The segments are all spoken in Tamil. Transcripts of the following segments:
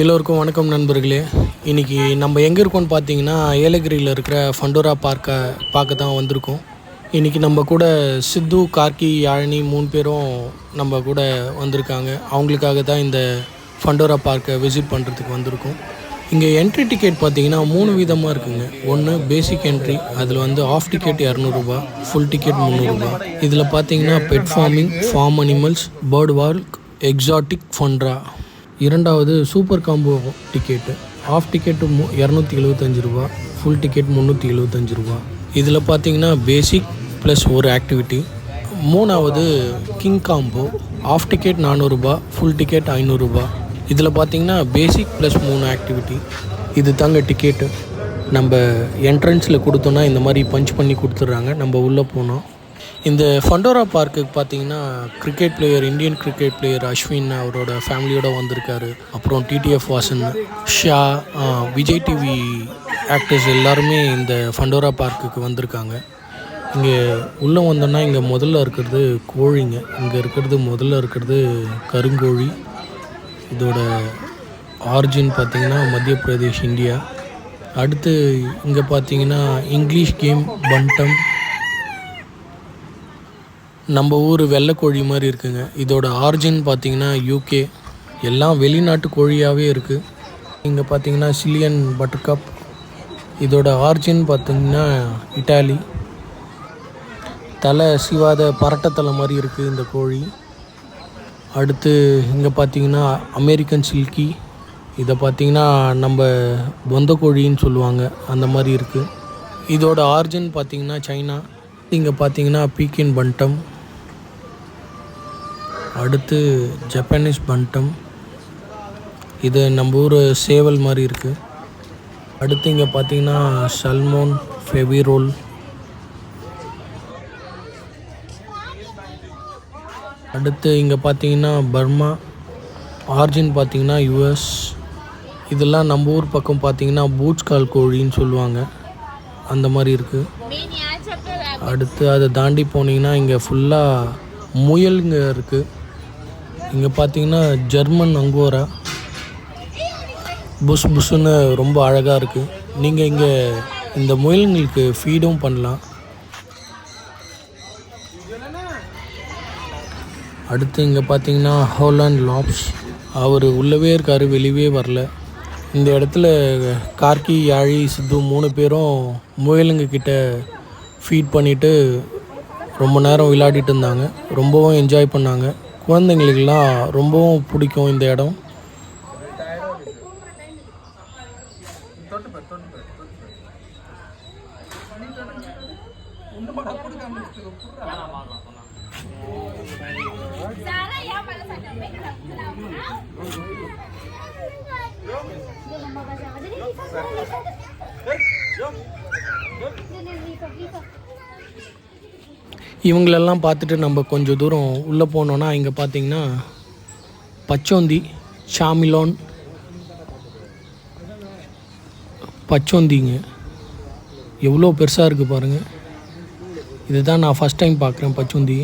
எல்லோருக்கும் வணக்கம் நண்பர்களே. இன்றைக்கி நம்ம எங்கே இருக்கோம்னு பார்த்தீங்கன்னா ஏலகிரியில் இருக்கிற ஃபண்டோரா பார்க்கை பார்க்க தான் வந்திருக்கோம். இன்றைக்கி நம்ம கூட சித்து கார்கி யாழினி மூணு பேரும் நம்ம கூட வந்திருக்காங்க. அவங்களுக்காக தான் இந்த ஃபண்டோரா பார்க்கை விசிட் பண்ணுறதுக்கு வந்திருக்கோம். இங்கே என்ட்ரி டிக்கெட் பார்த்தீங்கன்னா மூணு விதமாக இருக்குங்க. ஒன்று பேசிக் என்ட்ரி அதில் வந்து ஆஃப் டிக்கெட் இரநூறுபா ஃபுல் டிக்கெட் முந்நூறுரூபா இதில் பார்த்தீங்கன்னா pet farming farm animals bird walk exotic Fundora இரண்டாவது super combo ticket. Half ticket மு இரநூத்தி எழுபத்தஞ்சு ரூபா ஃபுல் டிக்கெட் முந்நூற்றி எழுபத்தஞ்சு ரூபா. இதில் பார்த்தீங்கன்னா பேசிக் ப்ளஸ் ஒரு ஆக்டிவிட்டி மூணாவது கிங் காம்போ ஆஃப் டிக்கெட் நானூறுரூபா ஃபுல் டிக்கெட் ஐநூறுரூபா இதில் பார்த்தீங்கன்னா பேசிக் ப்ளஸ் மூணு ஆக்டிவிட்டி இது தாங்க டிக்கெட்டு நம்ம என்ட்ரன்ஸில் கொடுத்தோன்னா இந்த மாதிரி பஞ்ச் பண்ணி கொடுத்துட்றாங்க. நம்ம உள்ளே போனோம் இந்த ஃபண்டோரா பார்க்குக்கு பார்த்தீங்கன்னா cricket player Indian cricket player Ashwin அவரோட ஃபேமிலியோட வந்திருக்காரு. அப்புறம் டிடிஎஃப் வாசன் ஷா விஜய் டிவி ஆக்டர்ஸ் எல்லாருமே இந்த ஃபண்டோரா பார்க்குக்கு வந்திருக்காங்க. இங்கே உள்ளே வந்தோன்னா இங்கே முதல்ல இருக்கிறது கோழிங்க. இங்கே இருக்கிறது முதல்ல இருக்கிறது கருங்கோழி. இதோட ஆரிஜின் பார்த்தீங்கன்னா மத்திய பிரதேஷ் இந்தியா. அடுத்து இங்கே பார்த்தீங்கன்னா இங்கிலீஷ் கேம் பண்டம் நம்ம ஊர் வெள்ளைக்கோழி மாதிரி இருக்குங்க. இதோட ஆரிஜின் பார்த்தீங்கன்னா யூகே எல்லாம் வெளிநாட்டு கோழியாகவே இருக்குது இங்கே பார்த்தீங்கன்னா சிலியன் பட்டர்கப். இதோட ஆரிஜின் பார்த்திங்கன்னா இட்டாலி. தலை சிவாத பரட்டத்தலை மாதிரி இருக்குது இந்த கோழி. அடுத்து இங்கே பார்த்தீங்கன்னா அமெரிக்கன் சில்கி. இதை பார்த்தீங்கன்னா நம்ம பொந்த கோழின்னு சொல்லுவாங்க. அந்த மாதிரி இருக்குது இதோட ஆரிஜின் பார்த்தீங்கன்னா சைனா. இங்கே பார்த்தீங்கன்னா பீக்கின் பண்டம். அடுத்து ஜப்பானீஸ் பண்டம் இது நம்ம ஊர் சேவல் மாதிரி இருக்குது அடுத்து இங்கே பார்த்தீங்கன்னா சல்மோன் ஃபெவிரோல் அடுத்து இங்கே பார்த்தீங்கன்னா பர்மா ஆர்ஜின் பார்த்தீங்கன்னா யுஎஸ் இதெல்லாம் நம்ம ஊர் பக்கம் பார்த்தீங்கன்னா பூட்ஸ் கால் கோழின்னு சொல்லுவாங்க. அந்த மாதிரி இருக்குது அடுத்து அதை தாண்டி போனீங்கன்னா இங்கே ஃபுல்லாக முயலுங்க இருக்குது இங்கே பார்த்தீங்கன்னா ஜெர்மன் அங்கோரா புஷ் புஷ்ஷுன்னு ரொம்ப அழகாக இருக்குது நீங்கள் இங்கே இந்த முயலுங்களுக்கு ஃபீடும் பண்ணலாம். அடுத்து இங்கே பார்த்தீங்கன்னா ஹோலாண்ட் லாப்ஸ். அவர் உள்ளவே இருக்கார் வெளியவே வரல. இந்த இடத்துல கார்கி யாழி சித்து மூணு பேரும் முயலுங்க கிட்ட ஃபீட் பண்ணிவிட்டு ரொம்ப நேரம் விளையாடிட்டு இருந்தாங்க. ரொம்பவும் என்ஜாய் பண்ணாங்க. குழந்தைங்களுக்கெல்லாம் ரொம்பவும் பிடிக்கும் இந்த இடம். இவங்களெல்லாம் பார்த்துட்டு நம்ம கொஞ்சம் தூரம் உள்ளே போனோன்னா இங்கே பார்த்தீங்கன்னா பச்சோந்தி ஷாமிலோன் பச்சோந்திங்க. எவ்வளோ பெருசாக இருக்குது பாருங்கள் இதுதான் நான் ஃபஸ்ட் டைம் பார்க்குறேன் பச்சோந்தி.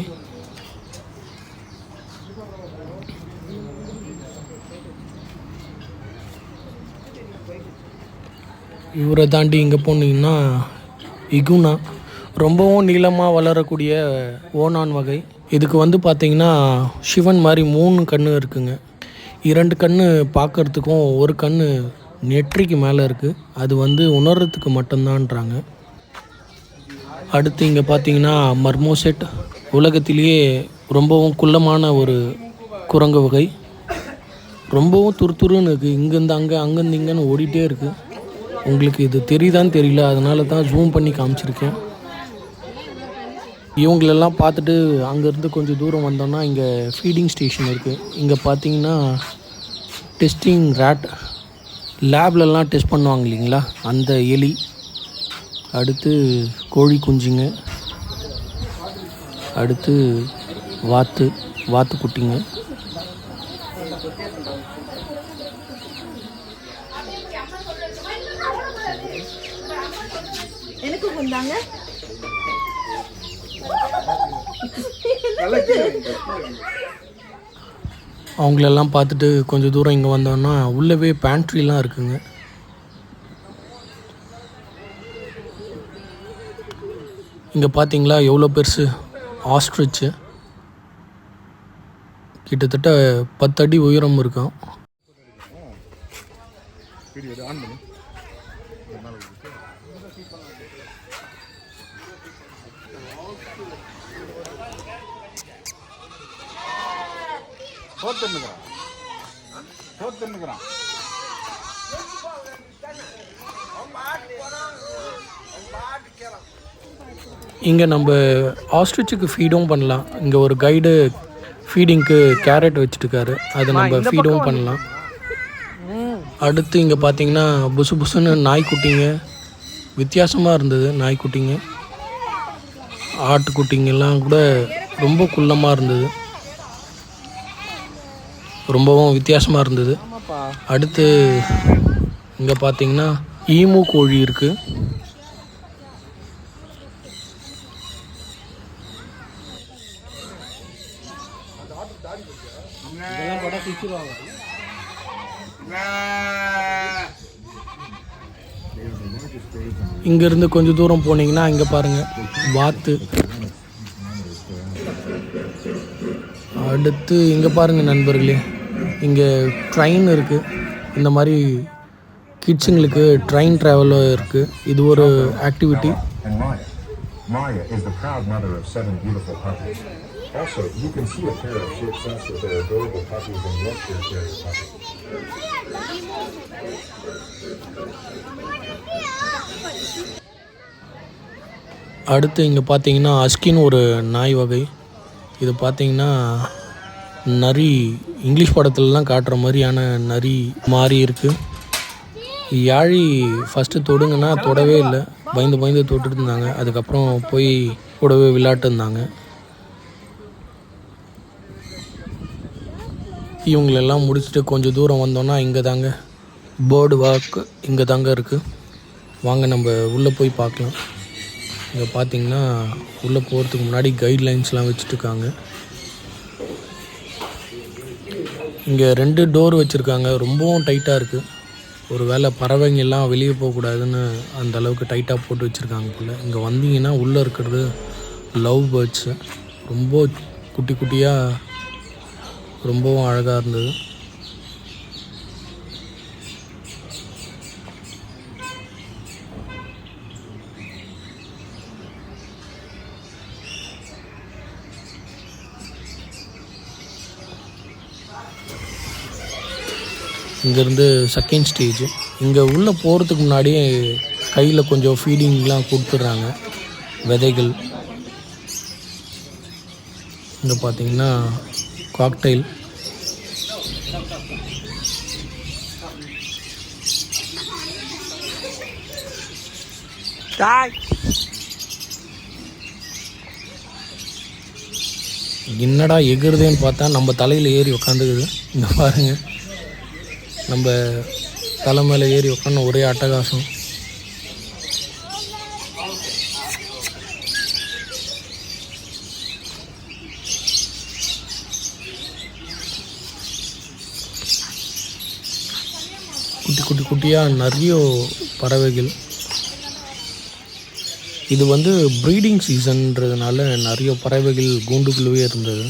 இவரை தாண்டி இங்கே போனீங்கன்னா இகுனா. ரொம்பவும் நீளமாக வளரக்கூடிய ஓனான் வகை. இதுக்கு வந்து பார்த்தீங்கன்னா சிவன் மாதிரி மூணு கண் இருக்குங்க. இரண்டு கண் பார்க்கறதுக்கும் ஒரு கண் நெற்றிக்கு மேலே இருக்குது அது வந்து உணர்றதுக்கு மட்டும்தான்றாங்க. அடுத்து இங்கே பார்த்தீங்கன்னா மர்மோசெட். உலகத்திலேயே ரொம்பவும் குள்ளமான ஒரு குரங்கு வகை. ரொம்பவும் துருதுருன்னு இருக்குது இங்கேருந்து அங்கே அங்கேருந்து இங்கேன்னு ஓடிட்டே இருக்குது உங்களுக்கு இது தெரியுதான்னு தெரியல. அதனால தான் ஜூம் பண்ணி காமிச்சிருக்கேன். இவங்களெல்லாம் பார்த்துட்டு அங்கேருந்து கொஞ்சம் தூரம் வந்தோம்னா இங்கே ஃபீடிங் ஸ்டேஷன் இருக்குது இங்கே பார்த்தீங்கன்னா டெஸ்டிங் ரேட் லேப்லலாம் டெஸ்ட் பண்ணுவாங்க இல்லைங்களா? அந்த எலி அடுத்து கோழி குஞ்சுங்க அடுத்து வாத்து வாத்து குட்டிங்க. அவங்களெல்லாம் பார்த்துட்டு கொஞ்சம் தூரம் இங்கே வந்தோன்னா உள்ளவே பேண்ட்ரிலாம் இருக்குங்க. இங்கே பார்த்தீங்களா எவ்வளோ பெருசு? ஆஸ்ட்ரிச்சு கிட்டத்தட்ட பத்து அடி உயரம் இருக்கும் வீடியோ ஆன் பண்ணி தோத்துன்னுக்குறான் தோத்துன்னுக்குறான் இங்கே நம்ம ஆஸ்ட்ரிச்சுக்கு ஃபீடும் பண்ணலாம். இங்கே ஒரு கைடு ஃபீடிங்க்கு கேரட் வச்சுட்டுருக்காரு. அதை நம்ம ஃபீடும் பண்ணலாம். அடுத்து இங்கே பார்த்தீங்கன்னா புசு புசுன்னு நாய்க்குட்டிங்க. வித்தியாசமாக இருந்தது நாய்க்குட்டிங்க. ஆட்டுக்குட்டிங்கெல்லாம் கூட ரொம்ப குள்ளமாக இருந்தது. ரொம்பவும் வித்தியாசமாக இருந்தது. அடுத்து இங்கே பார்த்தீங்கன்னா ஈமு கோழி இருக்குது இங்கேருந்து கொஞ்சம் தூரம் போனீங்கன்னா இங்கே பாருங்கள் வாத்து. அடுத்து இங்கே பாருங்கள் நண்பர்களே. இங்கே ட்ரெயின் இருக்குது இந்த மாதிரி கிட்ஸுங்களுக்கு ட்ரெயின் ட்ராவலும் இருக்குது இது ஒரு activity Maya. Is the proud mother of seven beautiful puppies. Also, you can see a pair of Shih Tzus with their adorable puppies and Yorkshire Terrier puppies. அடுத்து இங்கே பார்த்தீங்கன்னா அஸ்கின் ஒரு நாய் வகை இது பார்த்தீங்கன்னா நரி இங்கிலீஷ் படத்துலலாம் காட்டுற மாதிரியான நரி மாறி இருக்குது யாழி ஃபஸ்ட்டு தொடுங்கன்னா தொடவே இல்லை. பயந்து பயந்து தொட்டுட்டு இருந்தாங்க அதுக்கப்புறம் போய் கூடவே விளையாட்டு இருந்தாங்க இவங்களெல்லாம் முடிச்சுட்டு கொஞ்சம் தூரம் வந்தோன்னா இங்கே தாங்க பேர்டு வாக் இங்கே தாங்க இருக்குது வாங்க நம்ம உள்ளே போய் பார்க்கலாம். இங்கே பார்த்தீங்கன்னா உள்ளே போகிறதுக்கு முன்னாடி கைட்லைன்ஸ்லாம் வச்சுட்டுருக்காங்க. இங்கே ரெண்டு டோர் வச்சுருக்காங்க. ரொம்பவும் டைட்டாக இருக்குது ஒரு வேளை பறவைங்கெல்லாம் வெளியே போகக்கூடாதுன்னு அந்த அளவுக்கு டைட்டாக போட்டு வச்சுருக்காங்க போல். இங்கே வந்தீங்கன்னா உள்ளே இருக்கிறது லவ் பேர்ட்ஸு. ரொம்ப குட்டி குட்டியாக ரொம்பவும் அழகாக இருந்தது. இங்கேருந்து செகண்ட் ஸ்டேஜ் இங்கே உள்ளே போகிறதுக்கு முன்னாடியே கையில் கொஞ்சம் ஃபீடிங்லாம் கொடுத்துட்றாங்க. விதைகள். இங்கே பார்த்தீங்கன்னா காக்டைல் என்னடா எகுறதேன்னு பார்த்தா நம்ம தலையில் ஏறி உக்காந்துக்குது. இங்கே பாருங்க. நம்ம தலை மேலே ஏறி உட்காந்து ஒரே அட்டகாசம். குட்டி குட்டி குட்டியாக நிறைய பறவைகள். இது வந்து ப்ரீடிங் சீசன்றதுனால நிறைய பறவைகள் கூண்டுக்குள்ளவே இருந்தது.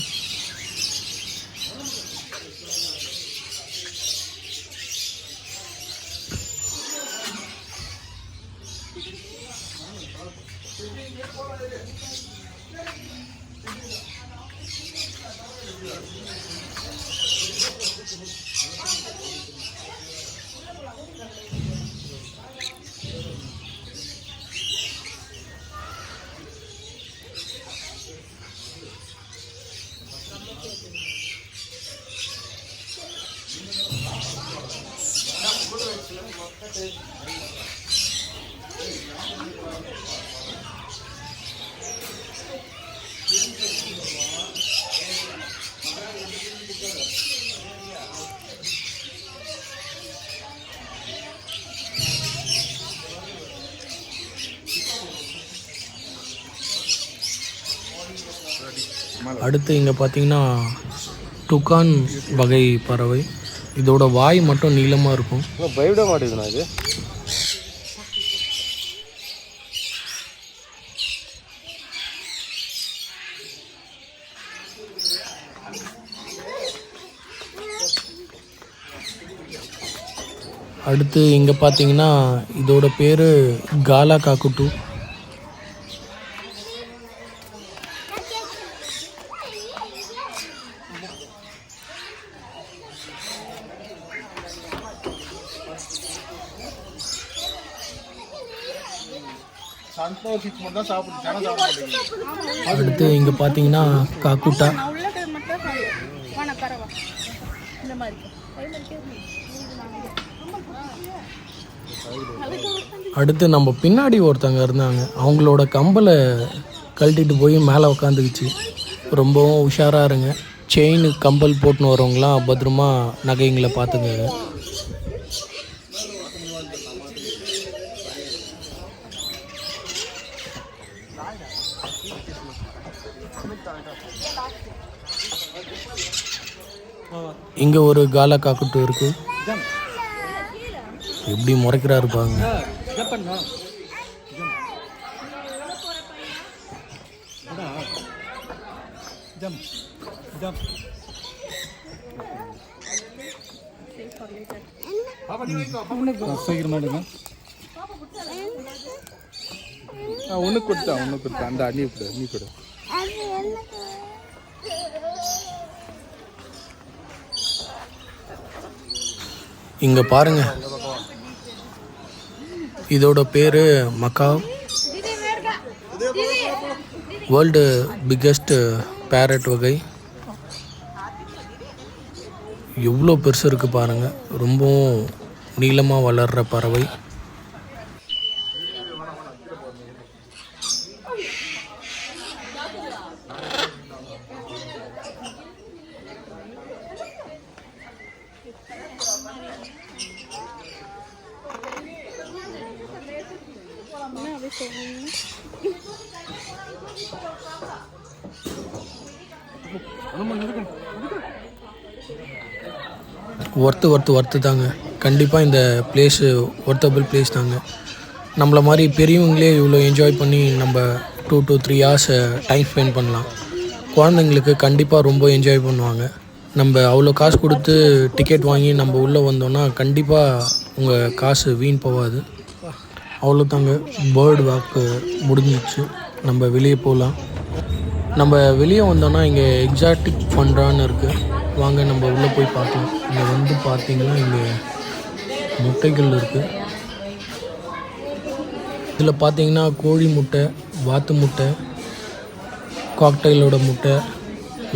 அடுத்து இங்கே பார்த்தீங்கன்னா டுகான் வகை பறவை. இதோட வாய் மட்டும் நீளமாக இருக்கும். பயப்பட மாட்டேங்குதுண்ணா இது. அடுத்து இங்கே பார்த்தீங்கன்னா இதோட பேர் காலா காக்குட்டு தான் சாப்பிட்டு அடுத்து இங்கே பார்த்தீங்கன்னா காக்குட்டா. அடுத்து நம்ம பின்னாடி ஒருத்தங்க இருந்தாங்க. அவங்களோட கம்பலை கழட்டிட்டு போய் மேலே உக்காந்துக்குச்சு. ரொம்பவும் உஷாராக இருங்க. செயின் கம்பல் போட்டுன்னு வரவங்களாம் பத்திரமா நகைங்களை பார்த்துக்கங்க. இங்கே ஒரு காலா காக்குட்டு இருக்கு. எப்படி முறைக்கிறாரு பாருங்க. ஒன்று கொடுத்தா ஒன்று கொடுத்தா. அந்த அண்ணி கொடு நீ கொடு. இங்கே பாருங்க. இதோட பேர் மக்காவ். வேர்ல்டு பிக்கஸ்ட் பேரட் வகை. எவ்வளோ பெருசு இருக்குது பாருங்கள் ரொம்பவும் நீளமாக வளர்கிற பறவை. ஒர்த்து ஒர்த்து ஒர்த்து தாங்க. கண்டிப்பாக இந்த பிளேஸு ஒர்த்தபிள் பிளேஸ் தாங்க. நம்மளை மாதிரி பெரியவங்களே இவ்வளோ என்ஜாய் பண்ணி நம்ம two two three hours time spend பண்ணலாம். குழந்தைங்களுக்கு கண்டிப்பாக ரொம்ப என்ஜாய் பண்ணுவாங்க. நம்ம அவ்வளோ காசு கொடுத்து டிக்கெட் வாங்கி நம்ம உள்ளே வந்தோம்னா கண்டிப்பாக உங்கள் காசு வீண் போகாது. அவ்வளோ தாங்க பேர்டு வாக்கு முடிஞ்சிச்சு. நம்ம வெளியே போகலாம் நம்ம வெளியே வந்தோன்னா இங்கே எக்ஸாட்டிக் ஃபண்ட்ரான்னு இருக்குது வாங்க நம்ம உள்ளே போய் பார்க்கலாம். இங்கே வந்து பார்த்தீங்கன்னா இங்கே முட்டைகள் இருக்குது இதில் பார்த்தீங்கன்னா கோழி முட்டை வாத்து முட்டை காக்டைலோட முட்டை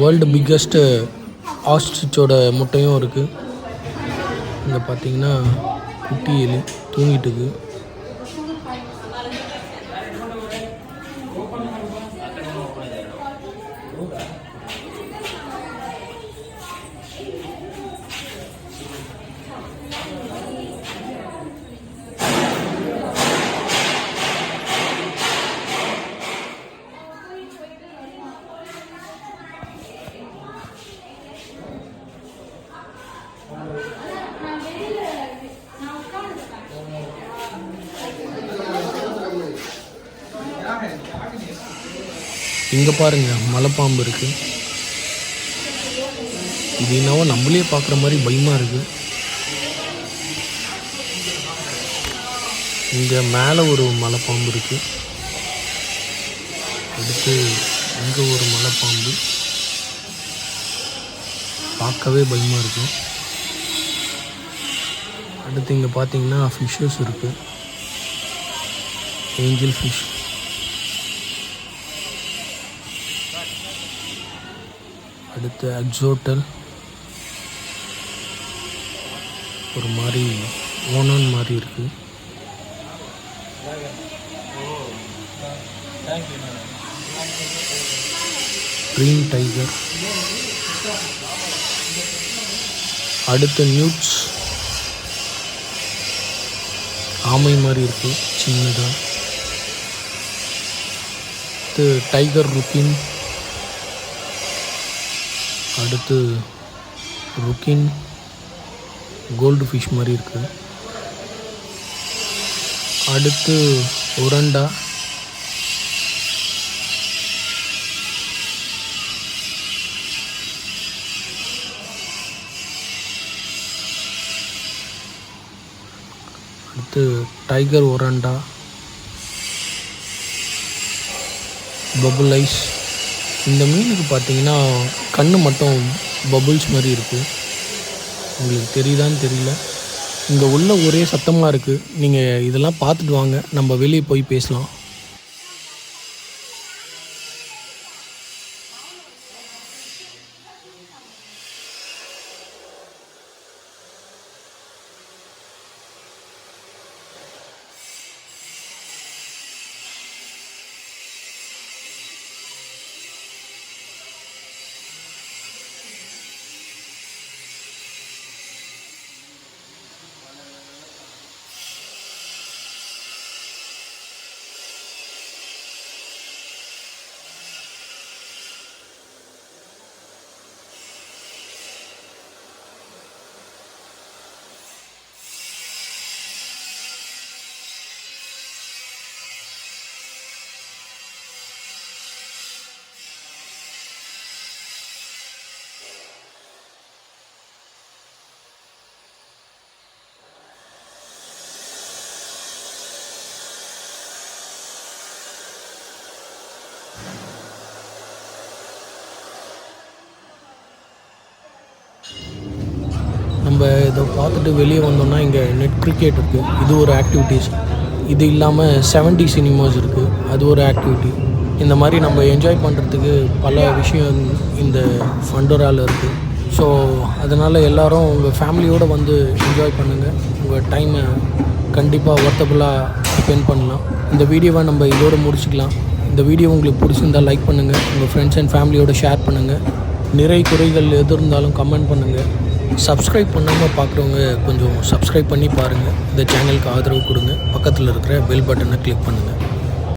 வேர்ல்டு பிக்கஸ்ட்டு ஆஸ்ட்ரிச்சோட முட்டையும் இருக்குது இங்கே பார்த்தீங்கன்னா குட்டி எலி தூங்கிட்டு இங்கே பாருங்க மலைப்பாம்பு இருக்கு. இது என்னவோ நம்மளே பார்க்குற மாதிரி பயமாக இருக்கு. இங்கே மேலே ஒரு மலைப்பாம்பு இருக்கு. அடுத்து இங்கே ஒரு மலைப்பாம்பு. பார்க்கவே பயமாக இருக்கும் அடுத்து இங்கே பார்த்தீங்கன்னா ஃபிஷ்ஷஸ் இருக்குது ஏஞ்சல் ஃபிஷ் அடுத்து அக்ஸோட்டல் ஒரு மாதிரி ஓனான் மாதிரி இருக்கு. க்ரீன் டைகர் அடுத்து நியூட்ஸ் ஆமை மாதிரி இருக்கு சின்னதாக அடுத்து டைகர் ருக்கின் அடுத்து ருக்கின் கோல்டு ஃபிஷ் மாதிரி இருக்குது அடுத்து உரண்டா அடுத்து டைகர் ஒரண்டா. Bubble ice. இந்த மீனுக்கு பார்த்தீங்கன்னா கண் மட்டும் பபுள்ஸ் மாதிரி இருக்குது உங்களுக்கு தெரியுதான்னு தெரியல. இங்கே உள்ள ஒரே சத்தமாக இருக்குது நீங்கள் இதெல்லாம் பார்த்துட்டு வாங்க. நம்ம வெளியே போய் பேசலாம் நம்ம இதை பார்த்துட்டு வெளியே வந்தோம்னா இங்கே நெட் கிரிக்கெட் இருக்குது இது ஒரு ஆக்டிவிட்டீஸ் இது இல்லாமல் செவன்டி சினிமாஸ் இருக்குது அது ஒரு ஆக்டிவிட்டி இந்த மாதிரி நம்ம என்ஜாய் பண்ணுறதுக்கு பல விஷயம் இந்த ஃபண்டோராவில் இருக்குது ஸோ அதனால் எல்லாரும் உங்கள் ஃபேமிலியோடு வந்து என்ஜாய் பண்ணுங்கள் உங்கள் டைமை கண்டிப்பாக ஒர்த்தபுளாக ஸ்பெண்ட் பண்ணலாம். இந்த வீடியோவை நம்ம இதோடு முடிச்சுக்கலாம். இந்த வீடியோ உங்களுக்கு பிடிச்சிருந்தால் லைக் பண்ணுங்கள் உங்கள் ஃப்ரெண்ட்ஸ் அண்ட் ஃபேமிலியோடு ஷேர் பண்ணுங்கள் நிறை குறைகள் எது இருந்தாலும் கமெண்ட் பண்ணுங்கள் சப்ஸ்கிரைப் பண்ணாமல் பார்க்குறவங்க கொஞ்சம் சப்ஸ்கிரைப் பண்ணி பாருங்கள் இந்த சேனலுக்கு ஆதரவு கொடுங்க. பக்கத்தில் இருக்கிற பெல் பட்டனை கிளிக் பண்ணுங்கள்